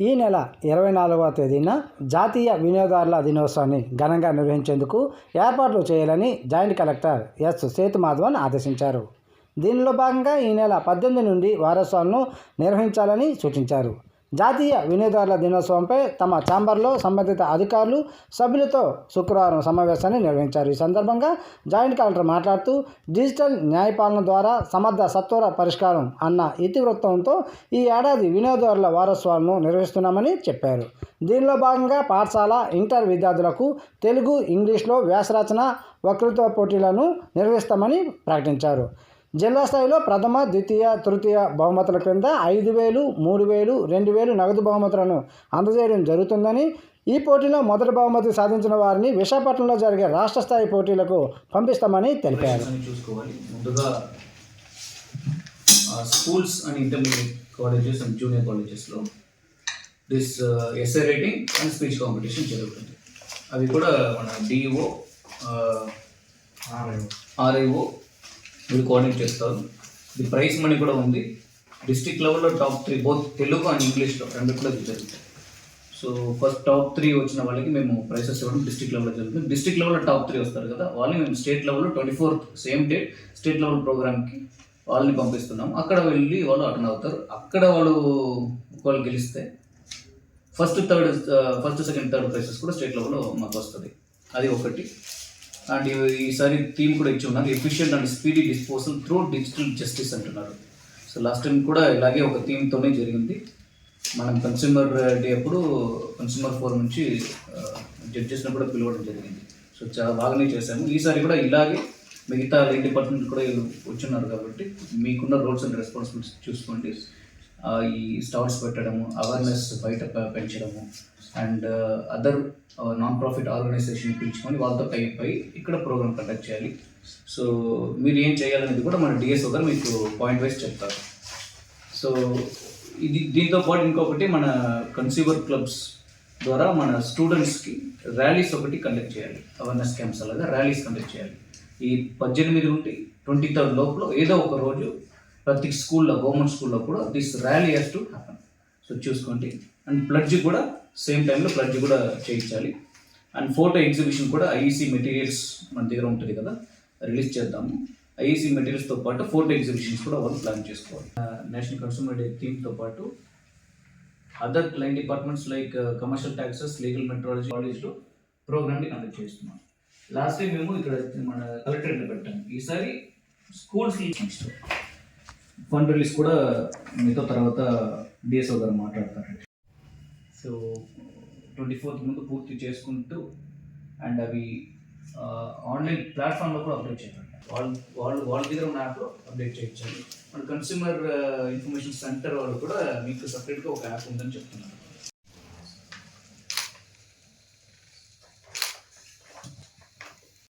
ఈ నెల ఇరవై నాలుగవ తేదీన జాతీయ వినియోగదారుల దినోత్సవాన్ని ఘనంగా నిర్వహించేందుకు ఏర్పాట్లు చేయాలని జాయింట్ కలెక్టర్ ఎస్ సేతుమాధవన్ ఆదేశించారు. దీనిలో భాగంగా ఈ నెల పద్దెనిమిది నుండి వారోత్సవాలను నిర్వహించాలని సూచించారు. జాతీయ వినియోగదారుల దినోత్సవంపై తమ ఛాంబర్లో సంబంధిత అధికారులు సభ్యులతో శుక్రవారం సమావేశాన్ని నిర్వహించారు. ఈ సందర్భంగా జాయింట్ కలెక్టర్ మాట్లాడుతూ డిజిటల్ న్యాయపాలన ద్వారా సమర్థ సత్వర పరిష్కారం అన్న ఇతివృత్తంతో ఈ ఏడాది వినియోగదారుల వారోత్సవాలను నిర్వహిస్తున్నామని చెప్పారు. దీనిలో భాగంగా పాఠశాల ఇంటర్ విద్యార్థులకు తెలుగు ఇంగ్లీష్లో వ్యాసరచన వక్తృత్వ పోటీలను నిర్వహిస్తామని ప్రకటించారు. జిల్లా స్థాయిలో ప్రథమ ద్వితీయ తృతీయ బహుమతుల క్రింద ఐదు వేలు మూడు వేలు రెండు వేలు నగదు బహుమతులను అందజేయడం జరుగుతుందని ఈ పోటీలో మొదటి బహుమతి సాధించిన వారిని విశాఖపట్నంలో జరిగే రాష్ట్ర స్థాయి పోటీలకు పంపిస్తామని తెలిపారు. Schools and intermediate colleges and junior కాలేజెస్లో this essay writing and speech competition జరుగుతుంది. అవి కూడా మన డిఓ ఆర్ఐఓ వీళ్ళు కోఆర్డినేట్ చేస్తారు. ఇది ప్రైస్ మనీ కూడా ఉంది. డిస్ట్రిక్ట్ లెవెల్లో top three both Telugu and ఇంగ్లీష్లో రెండు కూడా జరుగుతాయి సో ఫస్ట్ టాప్ త్రీ వచ్చిన వాళ్ళకి మేము ప్రైసెస్ ఇవ్వడం డిస్ట్రిక్ట్ లెవెల్లో జరుగుతుంది. డిస్ట్రిక్ట్ లెవెల్లో టాప్ త్రీ వస్తారు కదా వాళ్ళని మేము స్టేట్ లెవెల్లో twenty fourth same date state level ప్రోగ్రామ్కి వాళ్ళని పంపిస్తున్నాం అక్కడ వెళ్ళి వాళ్ళు అటెండ్ అవుతారు. అక్కడ వాళ్ళు ఒకవేళ గెలిస్తే first third first second third prizes కూడా స్టేట్ లెవెల్లో మాకు వస్తుంది. అది ఒకటి. అండ్ ఈసారి థీమ్ కూడా ఇచ్చి ఉన్నారు efficient and speedy disposal through digital justice అంటున్నారు. సో లాస్ట్ టైం కూడా ఇలాగే ఒక థీమ్తోనే జరిగింది. మనం కన్స్యూమర్ డే అప్పుడు కన్స్యూమర్ ఫోరం నుంచి జడ్జెస్ని కూడా పిలవడం జరిగింది. సో చాలా బాగానే చేశాము. ఈసారి కూడా ఇలాగే మిగతా లైన్ డిపార్ట్మెంట్ కూడా వీళ్ళు వచ్చున్నారు కాబట్టి మీకున్న రోల్స్ అండ్ రెస్పాన్సిబిలిటీస్ చూసుకోండి. ఈ స్టాల్స్ పెట్టడము అవేర్నెస్ బయట పెంచడము and other non profit organisation పిలుచుకొని వాళ్ళతో టైప్ అయ్యి ఇక్కడ ప్రోగ్రామ్ కండక్ట్ చేయాలి. సో మీరు ఏం చేయాలనేది కూడా మన డిఎస్ఓ గారు మీకు పాయింట్ వైజ్ చెప్తారు. సో ఇది దీంతో పాటు ఇంకొకటి మన కన్స్యూమర్ క్లబ్స్ ద్వారా మన స్టూడెంట్స్కి ర్యాలీస్ ఒకటి కండక్ట్ చేయాలి. అవేర్నెస్ క్యాంప్స్ అలాగా ర్యాలీస్ కండక్ట్ చేయాలి. ఈ పద్దెనిమిది నుండి ట్వంటీ థర్డ్ లోపల ఏదో ఒక రోజు ప్రతి స్కూల్లో గవర్నమెంట్ స్కూల్లో కూడా this rally has to happen so చూసుకోండి. అండ్ ప్లడ్జ్ కూడా సేమ్ టైంలో ప్లడ్జ్ కూడా చేయించాలి. అండ్ ఫోటో ఎగ్జిబిషన్ కూడా ఐఈసీ మెటీరియల్స్ మన దగ్గర ఉంటుంది కదా రిలీజ్ చేద్దాము. ఐఈసీ మెటీరియల్స్తో పాటు ఫోటో ఎగ్జిబిషన్స్ కూడా వాళ్ళు ప్లాన్ చేసుకోవాలి. నేషనల్ కన్సూమర్ డే థీమ్తో పాటు other line departments like commercial taxes legal metrology కాలేజ్లో ప్రోగ్రామ్ని కండక్ట్ చేస్తున్నాం. లాస్ట్ టైం మేము ఇక్కడ మన కలెక్టరేట్లో పెట్టాము ఈసారి స్కూల్స్ నెక్స్ట్ ఫండ్ రిలీజ్ కూడా మీతో తర్వాత డిఎస్ఓ గారు మాట్లాడతారు. సో ట్వంటీ ఫోర్త్ ముందు పూర్తి చేసుకుంటూ అండ్ అవి ఆన్లైన్ ప్లాట్ఫామ్లో కూడా అప్డేట్ చేయాలి వాళ్ళు వాళ్ళు వాళ్ళ దగ్గర ఉన్న యాప్లో అప్డేట్ చేయించాలి. మన కన్స్యూమర్ ఇన్ఫర్మేషన్ సెంటర్ వాళ్ళు కూడా మీకు సపరేట్గా ఒక యాప్ ఉందని చెప్తున్నారు.